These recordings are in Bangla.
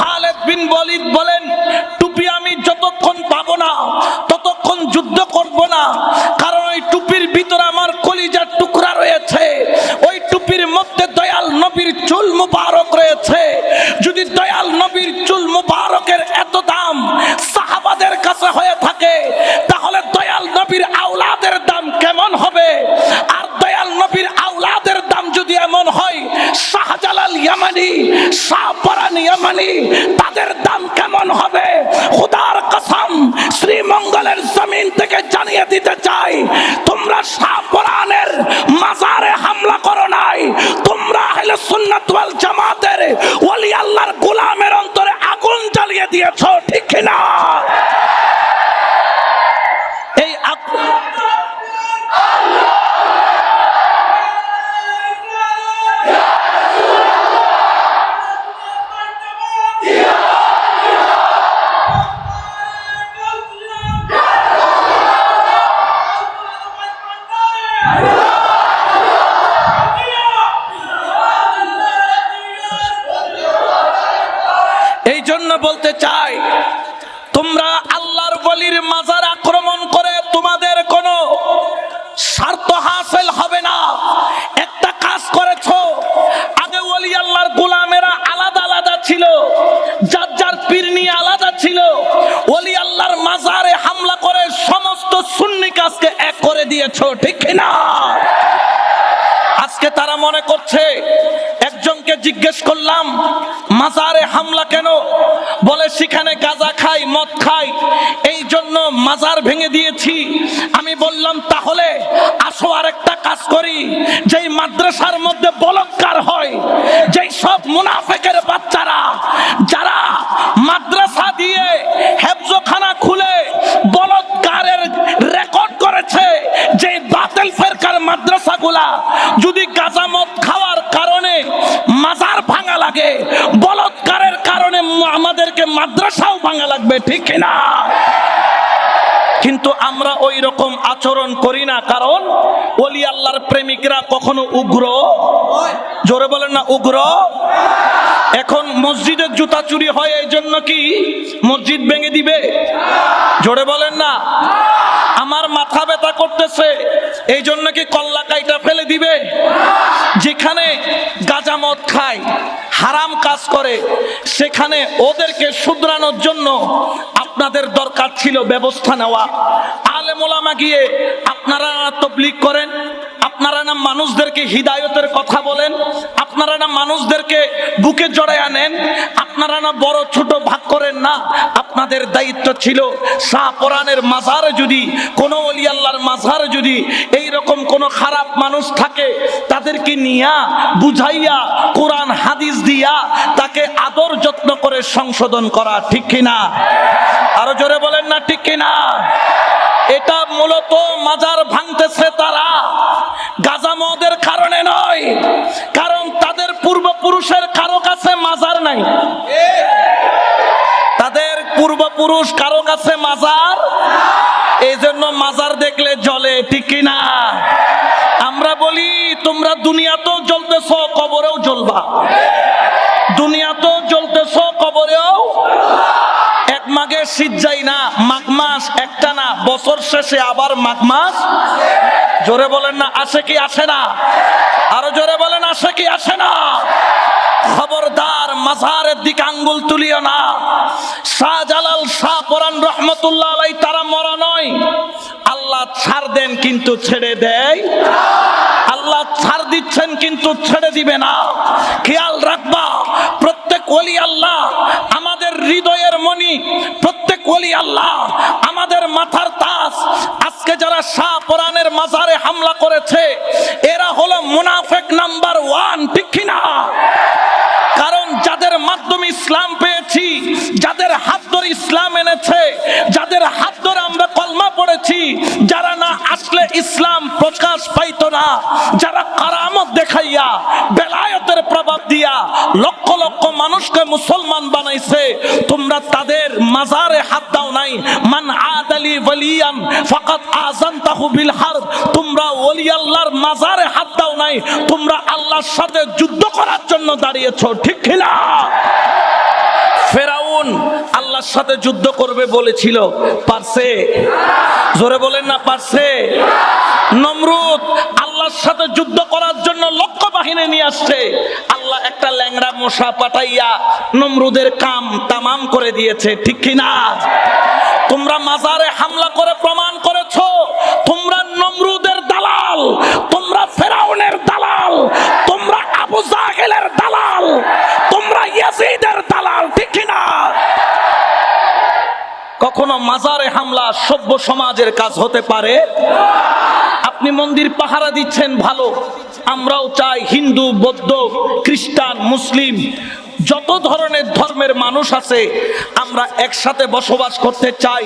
খালেদ বিন বলেন, টুপি আমি যতক্ষণ পাবো না, ততক্ষণ যুদ্ধ করব না, কারণ ওই টুপির ভিতরে আমার কলিজার টুকরা রয়েছে, ওই টুপির মধ্যে দয়াল নবীর চুল মুবারক রয়েছে, যদি দয়াল নবীর চুল মুবারকের এত দাম সাহাবাদের কাছে হয়ে থাকে, তাহলে দয়াল নবীর আওলাদের দাম কেমন হবে? আর দয়াল নবীর আওলাদের দাম যদি এমন হয় শাহজালাল ইয়ামানি শাহপরান ইয়ামানি, তাদের দাম কেমন হবে? খুদার কসম, শ্রীমঙ্গলের জমিন থেকে জানিয়ে দিতে চাই, তোমরা শাহপরানের মাজারে হামলা করো নাই, তোমরা হলে সুন্নাত ওয়াল মনে করছে? একজনকে জিজ্ঞেস করলাম, মাজারে হামলা কেন? বলে, সেখানে গাঁজা খাই, মদ খাই, এই জন্য মাজার ভেঙে দিয়েছি। আমি বললাম, তাহলে আসো আর একটা কাজ করি। যেই মাদ্রাসার মধ্যে বলৎকার হয়, যেই সব মুনাফেকের বাচ্চারা, যারা মাদ্রাসা মাদ্রাসাগুলা যদি গাঁজা মদ খাওয়ার কারণে মাজার ভাঙা লাগে, বলৎকারের কারণে আমাদেরকে মাদ্রাসাও ভাঙা লাগবে, ঠিক না কিন্তু আমরা ওই রকম আচরণ করি না, কারণ ওলি আল্লাহর প্রেমিকরা কখনো উগ্র। জোরে বলেন না, উগ্র। এখন মসজিদের জুতা চুরি হয় এই জন্য কি মসজিদ ভেঙে দিবে? জোরে বলেন না। আমার মাথা ব্যথা করতেছে। এই জন্য কি কল্লা কাইটা ফেলে দিবে? যেখানে গাঁজা মদ খায়, হারাম কাজ করে, সেখানে ওদেরকে শুধরানোর জন্য আপনাদের দরকার ছিল ব্যবস্থা নেওয়া। আলে মোলামা গিয়ে আপনারা না তবলিগ করেন, আপনারা না মানুষদেরকে হিদায়তের কথা বলেন, আপনারা না মানুষদেরকে বুকে জড়ায় আনেন আপনারা না বড় ছোট ভাগ করেন না আপনাদের দায়িত্ব ছিল, শাহ পরাণের মাজারে যদি, কোনো অলি আল্লাহর যদি এই রকম কোনো খারাপ মানুষ থাকে, তাদেরকে নিয়া, বুঝাইয়া, কোরআন, হাদিস দিয়া তাকে আদর যত্ন করে সংশোধন করা, ঠিক কিনা? আরও জোরে বলেন না, ঠিক কিনা? এটা মূলত মাজার ভাঙতেছে তারা। গাজা মদের কারণে নয়, কারণ তাদের পূর্বপুরুষের কারও কাছে মাজার নাই। পূর্বপুরুষ কারও কাছে মাজার? এই জন্য মাজার দেখলে জলে ঠিক কিনা? আমরা বলি, তোমরা দুনিয়াতেও জ্বলতেছ, কবরেও জ্বলবা। দুনিয়াতেও জ্বলতেছ, কবরেও এক মাঘে শীত যাই না, মাঘ মাস একটা না, বছর শেষে আবার মাঘ মাস। জোরে বলেন না, আসে কি আসে না? আরও জোরে বলেন, আসে কি আসে না? খবরদার মাজারের দিকে আঙ্গুল তুলিও না। শাহজালাল শাহ পরান রহমতুল্লাহ আলাই, তারা মরা নয়। আল্লাহ ছাড় দেন কিন্তু ছেড়ে দেয়। আল্লাহ ছাড় দিচ্ছেন কিন্তু ছেড়ে দিবে না। খেয়াল রাখবা, প্রত্যেক ওলি আল্লাহ আমাদের হৃদয়ের মনি প্রত্যেক ওলি আল্লাহ আমাদের মাথার তাস। আজকে যারা শাহ পরানের মাজারে হামলা করেছে যারা কারামত দেখাইয়া, বেলায়তের প্রভাব দিয়া লক্ষ লক্ষ মানুষকে মুসলমান বানাইছে, তোমরা তাদের মাজারে হাত দাও নাই। মান আদালি ওয়ালিয়ান ফাকাত আযানতাহু বিল হারব তোমরা ওলি আল্লাহর মাজারে হাত দাও নাই, তোমরা আল্লাহর সাথে যুদ্ধ করার জন্য দাঁড়িয়েছো, ঠিক কিনা? ফেরাউন আল্লাহর সাথে যুদ্ধ করবে বলেছিল, পারছে? জোরে বলেন না, পারছে? নমরুদ আল্লাহর সাথে যুদ্ধ করার জন্য লক্ষ্য বাহিনী নিয়ে আসছে। আল্লাহ একটা ল্যাংড়া মশা পাঠাইয়া নমরুদের কাম তামাম করে দিয়েছে, ঠিক কিনা? তোমরা মাজারে হামলা করে প্রমাণ করেছ তোমরা নমরুদের দালাল তোমরা ফেরাউনের দালাল তোমরা আবু জাহেলের দালাল তোমরা ইয়াজিদের দালাল ঠিক কি না কখনো মাজারে হামলা সভ্য সমাজের কাজ হতে পারে? আপনি মন্দির পাহারা দিচ্ছেন ভালো। আমরাও চাই হিন্দু, বৌদ্ধ, খ্রিস্টান, মুসলিম, যত ধরনের ধর্মের মানুষ আছে, আমরা একসাথে বসবাস করতে চাই।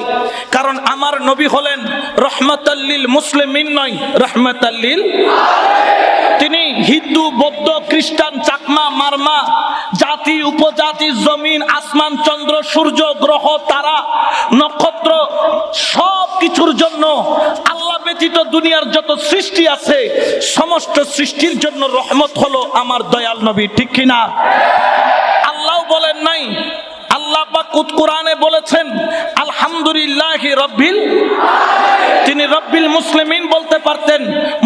কারণ আমার নবী হলেন রহমতাল্লিল মুসলিমিন নয়, রহমতাল্লিল তিনি হিন্দু, বৌদ্ধ, খ্রিস্টান, চাকমা, মারমা জাতি, উপজাতি, জমিন, আসমান, চন্দ্র, সূর্য, গ্রহ, তারা, নক্ষত্র সব কিছুর জন্য আল্লাহ ব্যতীত দুনিয়ার যত সৃষ্টি আছে, সমস্ত সৃষ্টির জন্য রহমত হলো আমার দয়াল নবী, ঠিক কিনা? আল্লাহ বলেন নাই। আল্লাহ কুৎকুরানে বলেছেন আলহামদুলিল্লাহ রব্বিল তিনি রব্বিল মুসলিমিন বলতে পারতেন,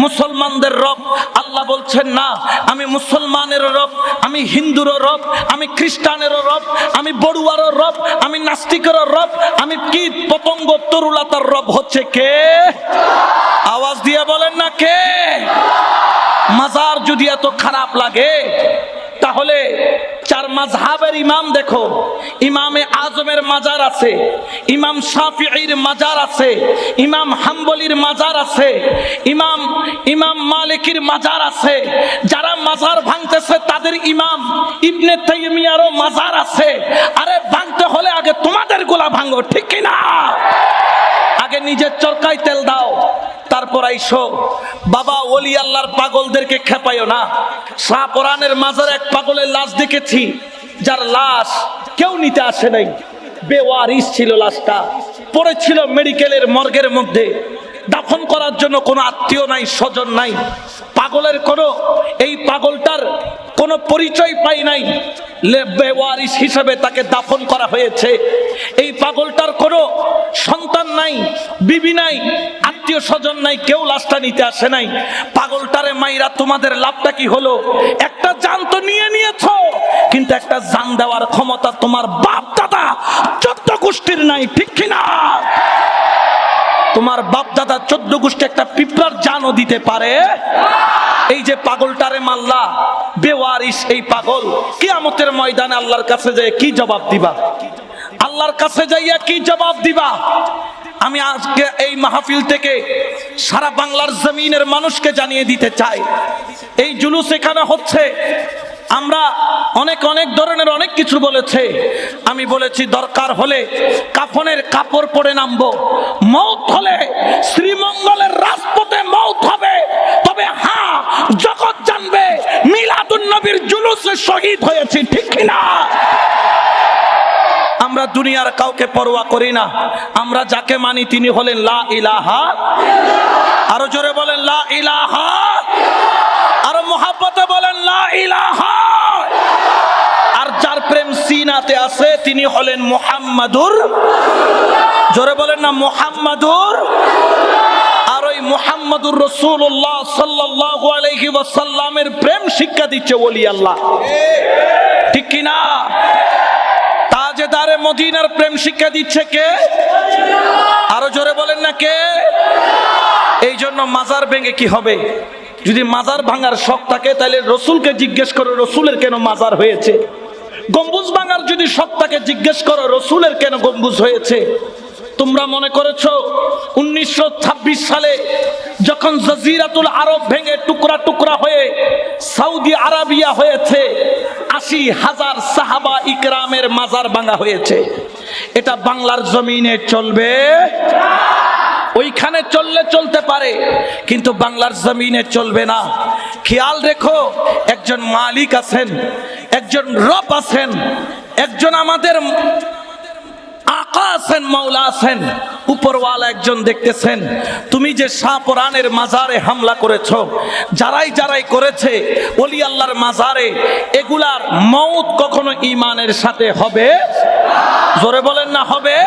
মুসলমানদের রব। আল্লাহ বলছেন, না, আমি মুসলমানের রব, আমি হিন্দুরও রব, আমি খ্রিস্টানেরও রব, আমি বড়ুয়ারও রব, আমি নাস্তিকেরও রব, আমি কি পতঙ্গ তরুলাতার রব হচ্ছে কে? আওয়াজ দিয়ে বলেন না কে? মাজার যদি এত খারাপ লাগে তাহলে চার মাঝহাবের ইমাম দেখো, ইমামে আজমের মাজার আছে, ইমাম শাফিঈর মাজার আছে, ইমাম হাম্বলির মাজার আছে, ইমাম ইমাম মালিকির মাজার আছে, যারা মাজার ভাঙতেছে তাদের ইমাম ইবনে তাইমিয়ারও মাজার আছে। আরে ভাঙতে হলে আগে তোমাদের গোলা ভাঙো, ঠিক কিনা? আগে নিজের চরকায় তেল দাও। তারপর আইসো। বাবা, ওলি আল্লাহর পাগলদেরকে খেপাইও না। শাহ কোরআনের মাজার এক পাগলের লাশ দেখেছি, যার লাশ কেউ নিতে আসে নাই। বেওয়ারিস ছিল লাশটা। পড়েছিল মেডিকেলের মর্গের মধ্যে। দাফন করার জন্য কোনো আত্মীয় নাই, স্বজন নাই। পাগলের কোনো, এই পাগলটার কোনো পরিচয় পাই নাই। বেওয়ারিস হিসেবে তাকে দাফন করা হয়েছে। এই পাগলটার কোনো সন্তান নাই, বিবি নাই। আত্মীয় স্বজন নাই, কেউ লাশটা নিতে আসে নাই। পাগলটারে মাইরা তোমাদের লাভটা কি হলো? একটা জান তো নিয়ে নিয়েছো, কিন্তু একটা জান দেওয়ার ক্ষমতা তোমার বাপ দাদা চোদ্দ গোষ্ঠীর নাই, ঠিক কিনা তোমার বাপ দাদা চোদ্দ গোষ্ঠী একটা পিঁপড়ার জানও দিতে পারে। এই যে পাগলটারে মাল্লা বেওয়ারিস এই পাগল, কিয়ামতের ময়দানে আল্লাহর কাছে যায় কি জবাব দিবা? আল্লাহর কাছে যাইয়া কি জবাব দিবা? আমি আজকে এই মাহফিল থেকে সারা বাংলার জমিনের মানুষকে জানিয়ে দিতে চাই। এই জুলুস এখানে হচ্ছে, আমরা অনেক অনেক ধরনের অনেক কিছু বলেছে। আমি বলেছি দরকার হলে কাফনের কাপড় পরে নামবো। মৌত হলে শ্রীমঙ্গলের রাজপথে মৌত হবে। তবে হ্যাঁ জগৎ জানবে, মিলাদুন নবীর জুলুসে শহীদ হয়েছে, ঠিক কিনা? আমরা দুনিয়ার কাউকে পরোয়া করি না। আমরা যাকে মানি তিনি হলেন লা ইলাহা আরও জোরে বলেন লা ইলাহা আরও মোহাব্বতে বলেন লা ইলাহা আর যার প্রেম সিনাতে আছে তিনি হলেন মুহাম্মাদুর জোরে বলেন না মুহাম্মাদুর আর ওই মুহাম্মাদুর রসুল্লাহ সাল্লাল্লাহু আলাইহি ওয়াসাল্লামের প্রেম শিক্ষা দিচ্ছে ওলি আল্লাহ। ঠিক কিনা? তাজেদারে মদিনার প্রেম শিক্ষা দিচ্ছে কে? আরও জোরে বলেন না কে? এই জন্য মাজার ভেঙে কি হবে? যদি মাজার ভাঙার শখ থাকে, তাহলে রসুলকে জিজ্ঞেস করো, রসুলের কেন মাজার হয়েছে? গম্বুজ ভাঙার যদি শখ থাকে, জিজ্ঞেস করো, রসুলের কেন গম্বুজ হয়েছে? তোমরা মনে করেছ, উনিশশো সালে যখন জাজিরাতুল আরব ভেঙে টুকরা টুকরা হয়ে সৌদি আরাবিয়া হয়েছে, আশি হাজার সাহাবা ইকরামের মাজার ভাঙা হয়েছে। এটা বাংলার জমিনে চলবে। ওইখানে চললে চলতে পারে, কিন্তু বাংলার জমিনে চলবে না। খেয়াল রেখো, একজন মালিক আছেন, একজন রব আছেন, একজন আমাদের আকা আছেন, মাওলা আছেন। উপরওয়ালা একজন দেখতেছেন। তুমি যে শাহপরানের মাজারে হামলা করেছ, যারাই যারাই করেছে অলি আল্লাহর মাজারে, এগুলার মৌত কখনো ইমানের সাথে হবে? জোরে বলেন না, হবে?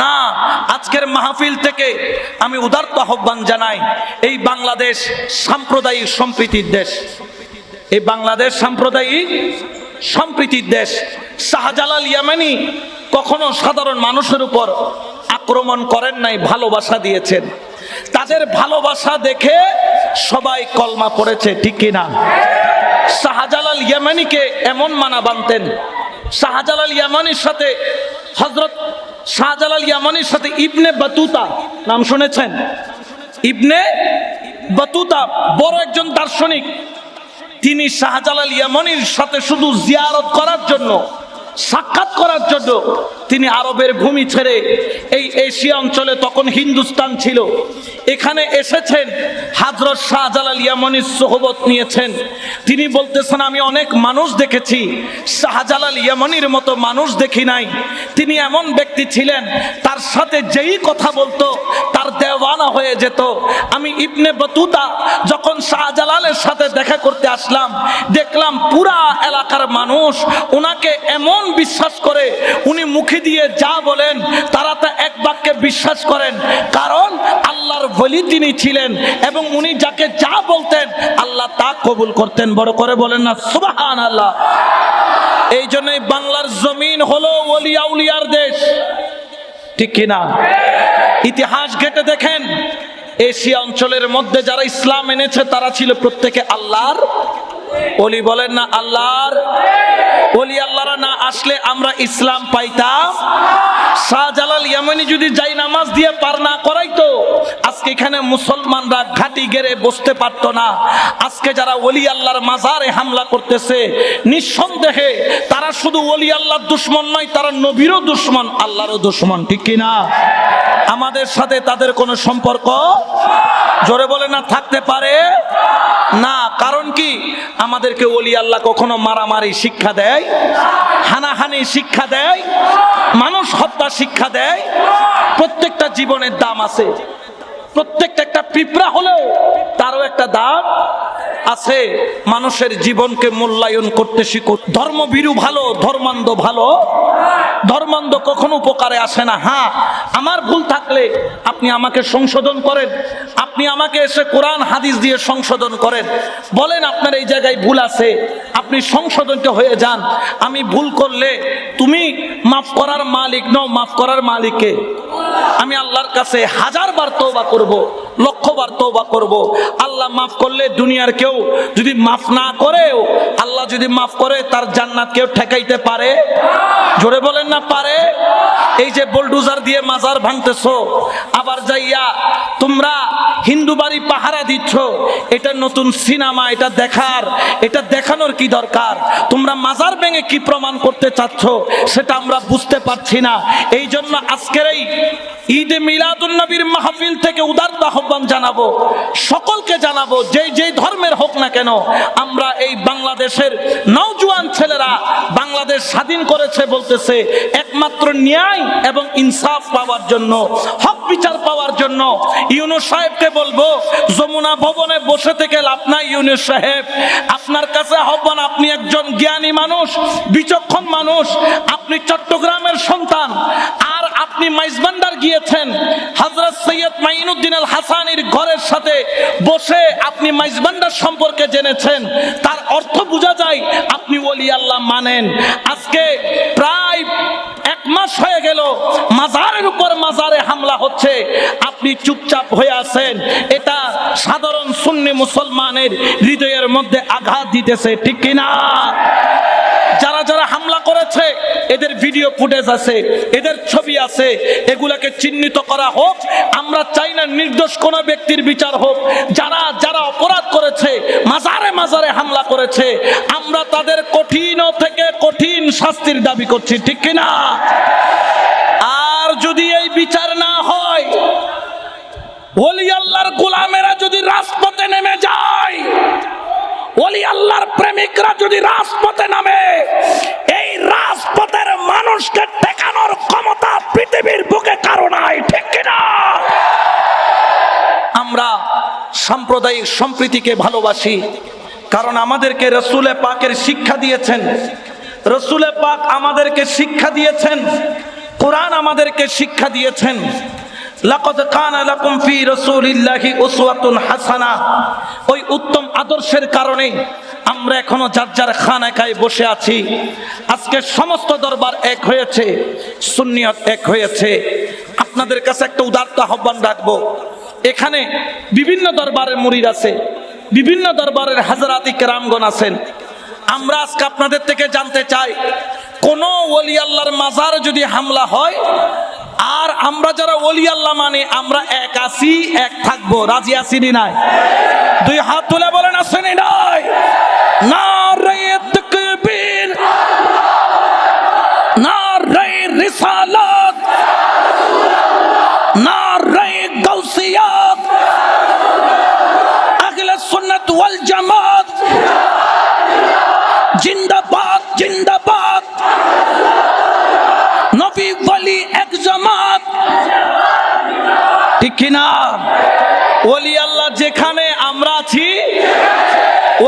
না। আজকের মাহফিল থেকে আমি উদার্ত আহ্বান জানাই, এই বাংলাদেশ সাম্প্রদায়িক সম্প্রীতির দেশ। এই বাংলাদেশ সাম্প্রদায়িক সম্প্রীতির দেশ। শাহজালাল ইয়ামানি কখনো সাধারণ মানুষের উপর আক্রমণ করেন নাই, ভালোবাসা দিয়েছেন। তাদের ভালোবাসা দেখে সবাই কলমা পড়েছে, ঠিক কিনা? শাহজালাল ইয়ামানিকে এমন মানা বানতেন। শাহজালাল ইয়ামানির সাথে হজরত শাহজালাল ইয়ামানির সাথে ইবনে বাতুতা, নাম শুনেছেন? ইবনে বাতুতা বড় একজন দার্শনিক। তিনি শাহজালাল ইয়ামানির সাথে শুধু জিয়ারত করার জন্য সাক্ষাৎ করার জন্য তিনি আরবের ভূমি ছেড়ে এই এশিয়া অঞ্চলে তখন হিন্দুস্তান ছিল। এখানে এসেছেন হাজরত শাহজালাল ইয়ামানির সোহবত নিয়েছেন। তিনি বলতেছেন, আমি অনেক মানুষ দেখেছি শাহজালাল ইয়ামানির মতো মানুষ দেখি নাই। তিনি এমন ব্যক্তি ছিলেন, তার সাথে যেই কথা বলতো, তার দেওয়ানা হয়ে যেত। আমি ইবনে বতুতা যখন শাহজালালের সাথে দেখা করতে আসলাম, দেখলাম পুরা এলাকার মানুষ ওনাকে এমন বিশ্বাস করে, উনি মুখে দিয়ে যা বলেন, তারা তা এক বাক্যে বিশ্বাস করেন। কারণ আল্লাহর বলি তিনি ছিলেন এবং উনি যাকে যা বলতেন, আল্লাহ তা কবুল করতেন। বড় করে বলেন না সুবাহান আল্লাহ এই জন্যই বাংলার জমিন হলো ওলিয়া উলিয়ার দেশ। ঠিক কিনা ইতিহাস ঘেটে দেখেন, এশিয়া অঞ্চলের মধ্যে যারা ইসলাম এনেছে, তারা ছিল প্রত্যেকে আল্লাহর অলি বলেন না আল্লাহর। অলি আল্লাহরা না আসলে আমরা ইসলাম পাইতাম। শাহজালাল ইয়ামানি যদি যাই নামাজ দিয়ে পার না করাইতো আজকে এখানে মুসলমানরা ঘাটি গেড়ে বসতে পারতো না। আজকে যারা ওলি আল্লাহর মাজারে হামলা করতেছে, নিঃসন্দেহে তারা শুধু ওলি আল্লাহর দুশ্মন নয়, তারা নবীরও দুশ্মন, আল্লাহরও দুশ্মন, ঠিক কিনা আমাদের সাথে তাদের কোনো সম্পর্ক জোরে বলে না, থাকতে পারে? না, কারণ কি? আমাদেরকে ওলি আল্লাহ কখনো মারামারি শিক্ষা দেয়, হানাহানি শিক্ষা দেয়, মানুষ হত্যা শিক্ষা দেয়, প্রত্যেকটা জীবনের দাম আছে। প্রত্যেকটা একটা পিঁপড়া হলেও তারও একটা দাম আছে। মানুষের জীবনকে মূল্যায়ন করতে শিখুন। ধর্মভীরু ভালো, ধর্মান্ধ ভালো। ধর্মান্ধ কখনো উপকারে আসে না। হ্যাঁ আমার ভুল থাকলে আপনি আমাকে সংশোধন করেন। আপনি আমাকে এসে কোরআন, হাদিস দিয়ে সংশোধন করেন। বলেন আপনার এই জায়গায় ভুল আছে। আপনি সংশোধনটা হয়ে যান। আমি ভুল করলে তুমি মাফ করার মালিক নও, মাফ করার মালিককে। আমি আল্লাহর কাছে হাজার বার তৌবা করব। লক্ষ বার তৌবা করব। আল্লাহ মাফ করলে দুনিয়ার কেউ যদি মাফ না করেও, আল্লাহ যদি মাফ করে, তার জান্নাত কেউ ঠেকাইতে পারে? জোরে বলেন না, পারে? এই যে বোলডুজার দিয়ে মাজার ভাঙতেছো, আবার যাইয়া তোমরা হিন্দু বাড়ি পাহারা দিচ্ছ, এটা নতুন সিনেমা, এটা দেখার, এটা দেখানোর কি দরকার? তোমরা মাজার ভেঙে কি প্রমাণ করতে চাচ্ছ, সেটা আমরা বুঝতে পারছি না। এই জন্য আজকের এই ঈদে মিলাদুল নবীর মাহফিল থেকে উদার্ত আহ্বান জানাব, সকলকে জানাব, যে যেই ধর্মের হোক না কেন, আমরা এই বাংলাদেশের নওজোয়ান ছেলেরা বাংলাদেশ স্বাধীন করেছে বলতেছে, একমাত্র ন্যায় এবং ইনসাফ পাওয়ার জন্য, হক বিচার পাওয়ার জন্য, ইউনুস সাহেবকে বলব, যমুনা ভবনে বসে থেকে লাভ নাই ইউনুস সাহেব। আপনার কাছে আহ্বান, আপনি একজন জ্ঞানী মানুষ, বিচক্ষণ মানুষ, আপনি চট্টগ্রামের সন্তান, আর আপনি মাইজবান্ডার গিয়েছেন। হজরত সৈয়দ মাইনুদ্দিন আল হাসানির ঘরের সাথে বসে আপনি মাইজবান্ডার সম্পর্কে জেনেছেন। তার অর্থ বোঝা যায়, আপনি ওলি আল্লাহ মানেন। আজকে প্রায় এক মাস হয়ে গেল। মাজারের উপর মাজারে হামলা হচ্ছে। আপনি চুপচাপ হয়ে আছেন। এটা সাধারণ সুন্নি মুসলমানের হৃদয়ের মধ্যে আঘাত দিতেছে, ঠিক কিনা? যারা যারা হামলা করেছে, এদের ভিডিও ফুটেজ আছে, এদের ছবি আছে, এগুলাকে চিহ্নিত করা হোক। আমরা চাই না নির্দোষ কোনো ব্যক্তির বিচার হোক। যারা যারা অপরাধ করেছে, মাজারে মাজারে হামলা করেছে, আমরা তাদের কঠিন থেকে কঠিন শাস্তির দাবি করছি, ঠিক কিনা? আর যদি এই বিচার না হয়, ওলি আল্লাহর গোলামেরা যদি রাজপথে নেমে যায়, ওলি আল্লাহর প্রেমিকরা যদি রাজপথে নামে, এই রাজপথের মানুষকে টেকানোর ক্ষমতা পৃথিবীর বুকে কারও নাই, ঠিক কিনা? আমরা সাম্প্রদায়িক সম্প্রীতিকে ভালোবাসি, কারণ আমাদেরকে রসুলে পাকের শিক্ষা দিয়েছেন। রসুলে পাক আমাদেরকে শিক্ষা দিয়েছেন। কোরআন আমাদেরকে শিক্ষা দিয়েছেন। লাকাদ হাসানা। ওই উত্তম আদর্শের আমরা এখনও যার যার বসে আছি। আজকে সমস্ত দরবার এক হয়েছে এক হয়েছে। আপনাদের কাছে একটা উদার্ত আহ্বান রাখব। এখানে বিভিন্ন দরবারের মুরিদ আছে, বিভিন্ন দরবারের হাজারাতি কেরামগণ আছেন। আমরা আজকে আপনাদের থেকে জানতে চাই কোন ওলি আল্লাহর মাজার যদি হামলা হয়, আর আমরা যারা ওলি আল্লাহ মানে আমরা এক আছি, এক থাকব। রাজি আসিনি নাই? দুই হাত তুলে বলে না আসেনি নাই? নারায়ে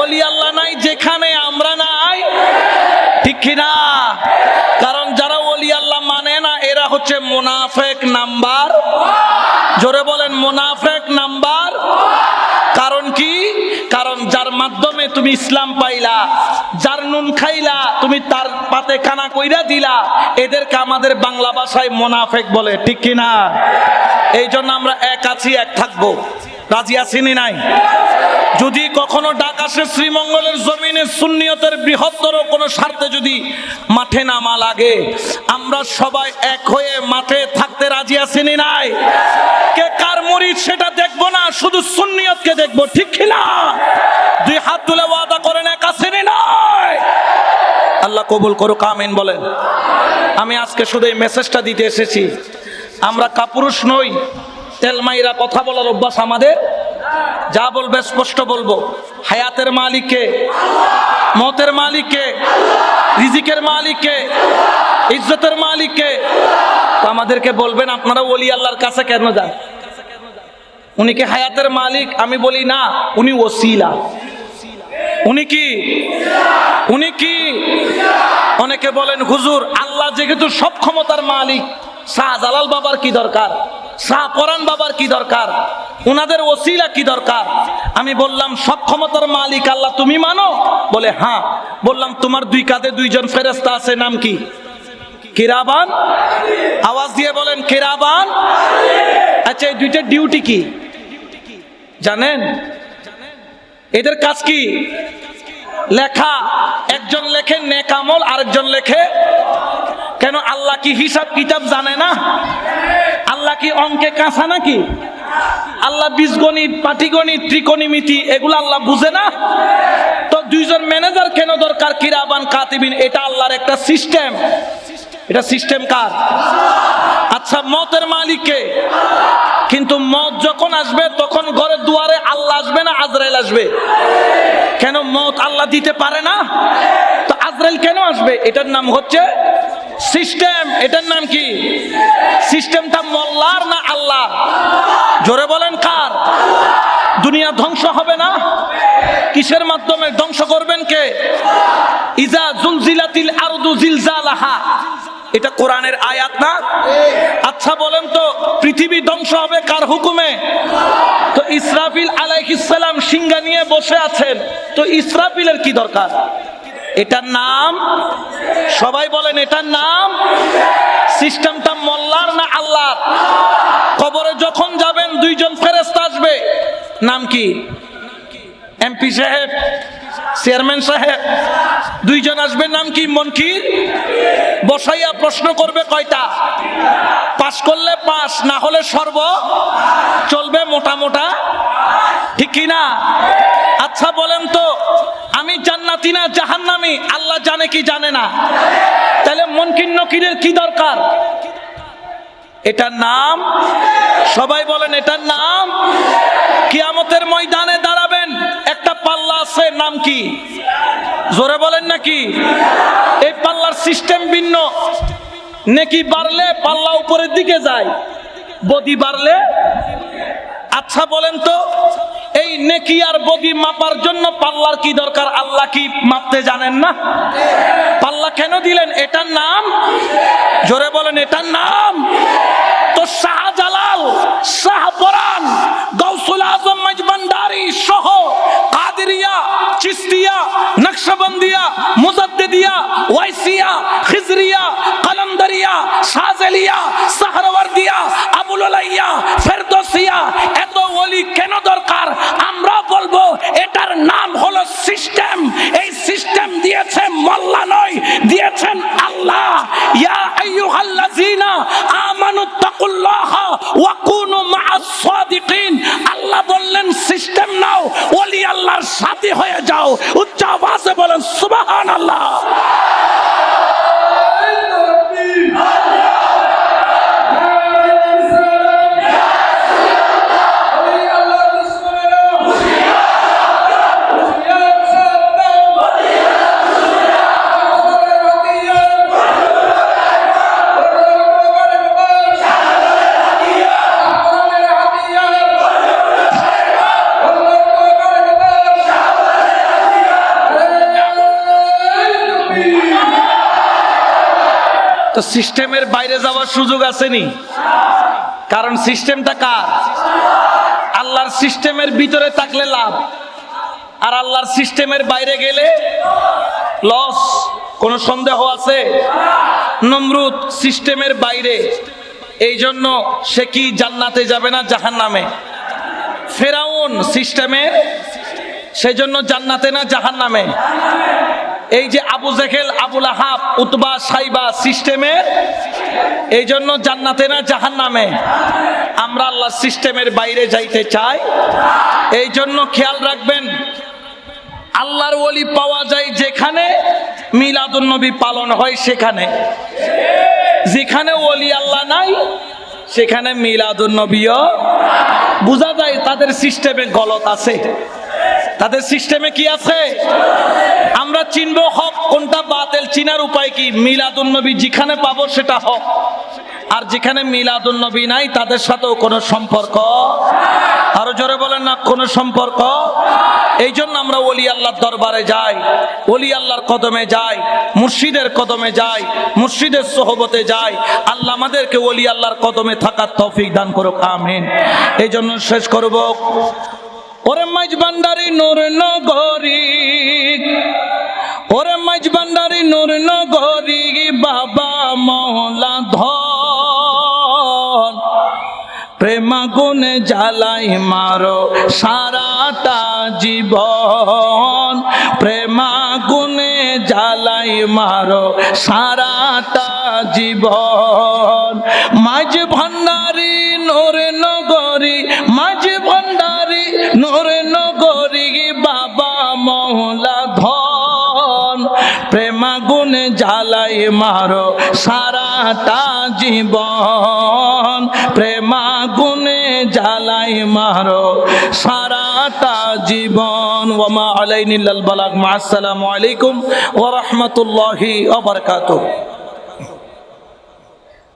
ওলি আল্লাহ নাই, যেখানে আমরা নাই। ঠিক কিনা? কারণ যারা ওলি আল্লাহ মানে না, এরা হচ্ছে মোনাফেক নাম্বার। জোরে বলেন, মোনাফেক নাম্বার। কারণ কি? কারণ যার মাধ্যমে তুমি ইসলাম পাইলা, যার নুন খাইলা, তুমি তার পাতে কানা কইরা দিলা, এদেরকে আমাদের বাংলা ভাষায় মোনাফেক বলে, ঠিক কি না এই জন্য আমরা এক আছি, এক থাকব। রাজি আসিনি নাই? যদি কখনো ডাক আসে শ্রীমঙ্গলের জমিনে, সুন্নিয়তের বৃহত্তর কোনো স্বার্থে যদি মাঠে নামা লাগে, আমরা সবাই এক হয়ে মাঠে থাকতে রাজি আসিনি নাই? কে কার মরিদ সেটা দেখব না, শুধু সুন্নিয়তকে দেখব, ঠিক কিনা দুই হাত তুলে ওয়াদা করেন, এক আসেনি নাই? আল্লাহ কবুল করুক, আমিন বলেন। আমি আজকে শুধু এই মেসেজটা দিতে এসেছি। আমরা কাপুরুষ নই তেলমাইরা কথা বলার অভ্যাস আমাদের? যা বলবে স্পষ্ট বলব। হায়াতের মালিককে, মতের মালিককে, রিজিকের মালিককে, ইজ্জতের মালিককে। তো আমাদেরকে বলবেন, আপনারা ওলি আল্লাহর কাছে কেন যান? উনি কি হায়াতের মালিক? আমি বলি না, উনি ওসিলা। উনি কি? উনি কি? অনেকে বলেন, হুজুর, আল্লাহ যেহেতু সব ক্ষমতার মালিক শাহজালাল বাবার কি দরকার? শাহ পরান বাবার কি দরকার? ওনাদের ওসিলা কি দরকার? আমি বললাম, সব ক্ষমতার মালিক, আল্লাহ তুমি মানো? বলে হ্যাঁ। বললাম, তোমার দুই কাঁধে দুইজন ফেরেস্তা আছে, নাম কি? কিরাবান? আওয়াজ দিয়ে বলেন, কিরাবান? আচ্ছা এই দুইটা ডিউটি কি? জানেন? এদের কাজ কি? লেখা, একজন লেখে নেকামল আরেকজন লেখে কেন আল্লাহ কি হিসাব কিতাব জানে না? আল্লাহ কি অঙ্কে কাঁচা নাকি? আল্লাহ বীজগণিত, পাটিগণিত, ত্রিকোণিমিতি, এগুলো আল্লাহ বুঝে না? তো দুইজন ম্যানেজার কেন দরকার? কিরাবান, কাতিবিন, এটা আল্লাহর একটা সিস্টেম। এটা সিস্টেম কার? আচ্ছা মতের মালিককে। কিন্তু মত যখন আসবে, তখন ঘরের দুয়ারে আল্লাহ আসবে না, আজরাইল আসবে? কেন মত আল্লাহ দিতে পারে না? তো আজরাইল কেন আসবে? এটার নাম হচ্ছে সিস্টেম। এটার নাম কি? সিস্টেমটা মোল্লার না আল্লাহ জোরে বলেন কার? দুনিয়া ধ্বংস হবে না? কিসের মাধ্যমে ধ্বংস করবেন কে? ইজা জুলজিলাতিল আরদু জিলজালাহা। এটা কোরআনের আয়াত না? আচ্ছা বলেন তো, পৃথিবী ধ্বংস হবে কার হুকুমে? তো ইসরাফিল আলাইহিসসালাম সিংহা নিয়ে বসে আছেন। তো ইসরাফিলের কি দরকার? এটার নাম? সবাই বলেন, এটার নাম? সিস্টেমটা মোল্লার না আল্লাহ কবরে যখন যাবেন, দুইজন ফেরেস্তা আসবে। নাম কি? এমপি সাহেব। চেয়ারম্যান সাহেব, দুইজন আসবে নাম কি? মনকির? বসাইয়া প্রশ্ন করবে কয়টা? পাশ করলে পাস, না হলে সর্ব। চলবে মোটা মোটা। ঠিক কি না? আচ্ছা বলেন তো, আমি জান্নাতি না জাহান্নামি? আল্লাহ জানে কি জানে না। তাহলে মনকির, নকিরের কি দরকার? এটার নাম? সবাই বলেন, এটার নাম? কিয়ামতের ময়দানে আছে নাম কি? জোরে বলেন নাকি এই পাল্লার সিস্টেম ভিন্ন। নেকি বাড়লে পাল্লা উপরের দিকে যায়, বদি বাড়লে। আচ্ছা বলেন তো, এই নেকি আর বদি মাপার জন্য পাল্লার কি দরকার? আল্লাহ কি মাপতে জানেন না? পাল্লা কেন দিলেন? এটার নাম? জোরে বলেন, এটার নাম? তো শাহজালাল শাহপরান নকশবন্দিয়া, মুজাদ্দিদিয়া, ওয়াইসিয়া, খিজরিয়া, কলমদরিয়া, শাহজালিয়া, সাহরওয়ার্দিয়া, আবুল আলাইয়া ফেরদৌসিয়া, এত ওলি কেন দরকার? আমরা বলব, এটার নাম হলো সিস্টেম। এই সিস্টেম দিয়েছে মোল্লা নয়, দিয়েছেন আল্লাহ। ইয়া আইয়ুহাল্লাযিনা আমানু তাকুল্লাহ ওয়া কুনু মাআস তো সিস্টেমের বাইরে যাওয়ার সুযোগ আসেনি। কারণ সিস্টেমটা কার? আল্লাহর সিস্টেমের ভিতরে থাকলে লাভ। আর আল্লাহর সিস্টেমের বাইরে গেলে লস। কোনো সন্দেহ আছে? নমরুদ সিস্টেমের বাইরে। এই জন্য সে কি জান্নাতে যাবে না জাহান নামে ফেরাউন সিস্টেমের, সেজন্য জান্নাতে না জাহান নামে এই যে আবু জেহেল আবুল আহাব উতবা, সাইবা সিস্টেমের এই জন্য জান্নাতে না জাহান নামে আমরা আল্লাহ সিস্টেমের বাইরে যাইতে চাই। এই জন্য খেয়াল রাখবেন, আল্লাহর ওলি পাওয়া যায় যেখানে, মিলাদুন নবী পালন হয় সেখানে। যেখানে ওলি আল্লাহ নাই, সেখানে মিলাদুন নবীও বোঝা যায় তাদের সিস্টেমে গলত আছে। তাদের সিস্টেমে কি আছে? আমরা চিনবো হক, কোনটা বাতিল, চিনার উপায় কি? মিলাদুন নবী যেখানে পাবো সেটা হক। আর যেখানে মিলাদুন নবী নাই, তাদের সাথেও কোনো সম্পর্ক আরও জোরে বলেন না, কোনো সম্পর্ক এই জন্য আমরা ওলি আল্লাহর দরবারে যাই, ওলি আল্লাহর কদমে যাই, মুর্শিদের কদমে যাই, মুর্শিদের সোহবতে যাই। আল্লাহ আমাদেরকে ওলি আল্লাহর কদমে থাকার তৌফিক দান করুক, আমিন। এই জন্য শেষ করব। ওরে মাইজ ভান্ডারি নূর নগরী, ওরে মাইজ ভান্ডারি নূর নগরী, বাবা মহলা ধন। প্রেমাগুনে জ্বালাই মারো সারাটা জীবন। প্রেমাগুনে জ্বালাই মারো সারাটা জীবন। মাঝ ভান্ডারি নোরে নগরী মারো সারাটা জীবন। প্রেমা গুনে জালাই মারো সারাটা জীবন। ওমা আলাইনিল্লাল বালাক মা আসসালামু আলাইকুম ওয়া রাহমাতুল্লাহি